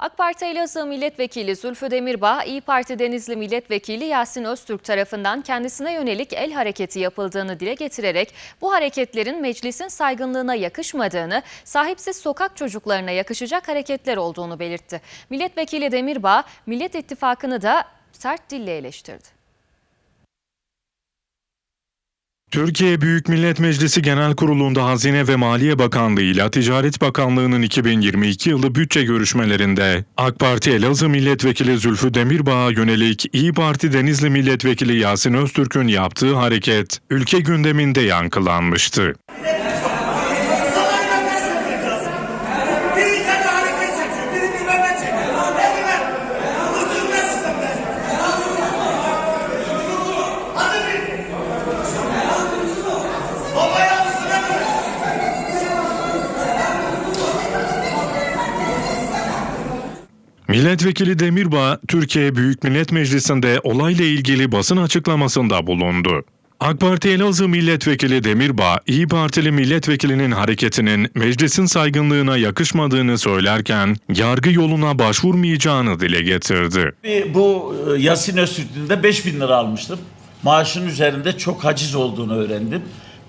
AK Parti Elazığ Milletvekili Zülfü Demirbağ, İyi Parti Denizli Milletvekili Yasin Öztürk tarafından kendisine yönelik el hareketi yapıldığını dile getirerek bu hareketlerin meclisin saygınlığına yakışmadığını, sahipsiz sokak çocuklarına yakışacak hareketler olduğunu belirtti. Milletvekili Demirbağ, Millet İttifakı'nı da sert dille eleştirdi. Türkiye Büyük Millet Meclisi Genel Kurulu'nda Hazine ve Maliye Bakanlığı ile Ticaret Bakanlığı'nın 2022 yılı bütçe görüşmelerinde AK Parti Elazığ Milletvekili Zülfü Demirbağ'a yönelik İyi Parti Denizli Milletvekili Yasin Öztürk'ün yaptığı hareket ülke gündeminde yankılanmıştı. Milletvekili Demirbağ, Türkiye Büyük Millet Meclisi'nde olayla ilgili basın açıklamasında bulundu. AK Parti Elazığ Milletvekili Demirbağ, İyi Partili milletvekilinin hareketinin meclisin saygınlığına yakışmadığını söylerken yargı yoluna başvurmayacağını dile getirdi. Bu e, Yasin Öztürk'ünde 5 bin lira almıştım. Maaşın üzerinde çok haciz olduğunu öğrendim.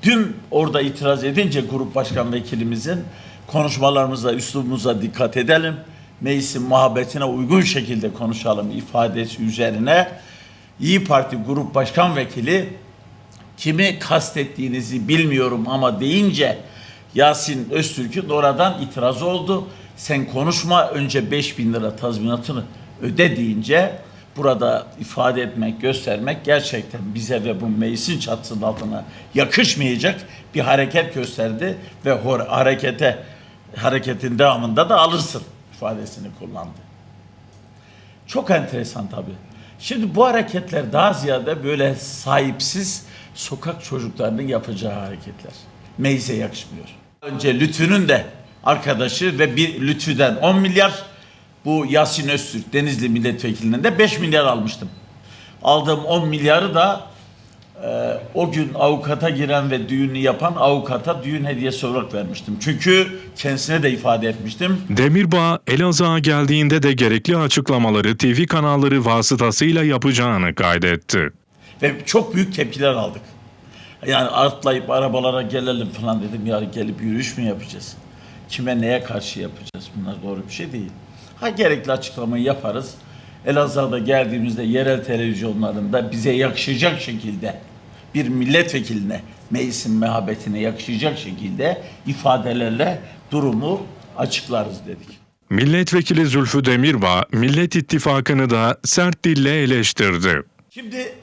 Dün orada itiraz edince grup başkan vekilimizin konuşmalarımıza, üslubumuza dikkat edelim. Meclisin muhabbetine uygun şekilde konuşalım ifadesi üzerine İyi Parti Grup Başkan Vekili kimi kastettiğinizi bilmiyorum ama deyince Yasin Öztürk'ün oradan itiraz oldu. Sen konuşma önce 5 bin lira tazminatını öde deyince burada ifade etmek, göstermek gerçekten bize ve bu meclisin çatısının altına yakışmayacak bir hareket gösterdi ve harekete hareketin devamında da alırsın ifadesini kullandı. Çok enteresan tabii. Şimdi bu hareketler daha ziyade böyle sahipsiz sokak çocuklarının yapacağı hareketler. Meclise yakışmıyor. Önce Lütfü'nün de arkadaşı ve bir Lütfü'den 10 milyar bu Yasin Öztürk Denizli milletvekilinden de 5 milyar almıştım. Aldığım 10 milyarı da e, o gün avukata giren ve düğünü yapan avukata düğün hediyesi olarak vermiştim. Çünkü kendisine de ifade etmiştim. Demirbağ, Elazığ'a geldiğinde de gerekli açıklamaları TV kanalları vasıtasıyla yapacağını kaydetti. Ve çok büyük tepkiler aldık. Yani atlayıp arabalara gelelim falan dedim. Ya gelip yürüyüş mü yapacağız? Kime neye karşı yapacağız? Bunlar doğru bir şey değil. Ha gerekli açıklamayı yaparız. Elazığ'da geldiğimizde yerel televizyonlarında bize yakışacak şekilde bir milletvekiline meclisin mehabetine yakışacak şekilde ifadelerle durumu açıklarız dedik. Milletvekili Zülfü Demirbağ, Millet İttifakı'nı da sert dille eleştirdi. Şimdi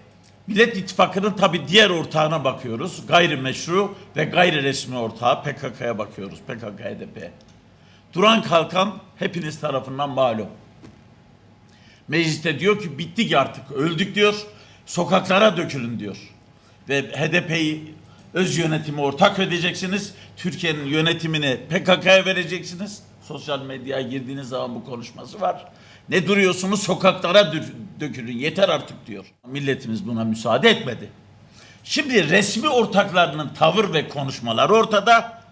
Millet İttifakı'nın tabii diğer ortağına bakıyoruz. Gayrimeşru ve gayri resmi ortağı PKK'ya bakıyoruz. PKK HDP. Duran Kalkan hepiniz tarafından malum. Mecliste diyor ki bittik artık öldük diyor. Sokaklara dökülün diyor. Ve HDP'yi öz yönetimi ortak ödeyeceksiniz. Türkiye'nin yönetimini PKK'ya vereceksiniz. Sosyal medyaya girdiğiniz zaman bu konuşması var. Ne duruyorsunuz sokaklara dö- dökülün yeter artık diyor. Milletimiz buna müsaade etmedi. Şimdi resmi ortaklarının tavır ve konuşmaları ortada.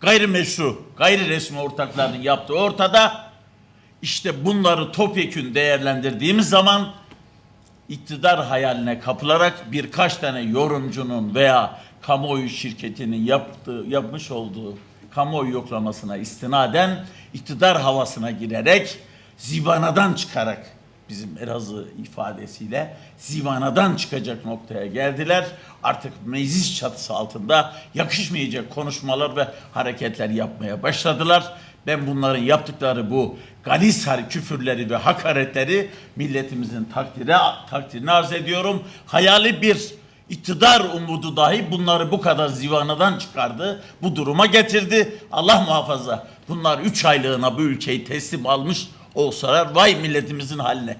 Gayrimeşru, gayri resmi ortaklarının yaptığı ortada. İşte bunları topyekün değerlendirdiğimiz zaman iktidar hayaline kapılarak birkaç tane yorumcunun veya kamuoyu şirketinin yaptığı, yapmış olduğu kamuoyu yoklamasına istinaden iktidar havasına girerek zivanadan çıkarak bizim Elazığ ifadesiyle zivanadan çıkacak noktaya geldiler. Artık meclis çatısı altında yakışmayacak konuşmalar ve hareketler yapmaya başladılar. Ben bunların yaptıkları bu Galisar küfürleri ve hakaretleri milletimizin takdire, takdirine arz ediyorum. Hayali bir iktidar umudu dahi bunları bu kadar zivanadan çıkardı. Bu duruma getirdi. Allah muhafaza bunlar üç aylığına bu ülkeyi teslim almış olsalar vay milletimizin haline.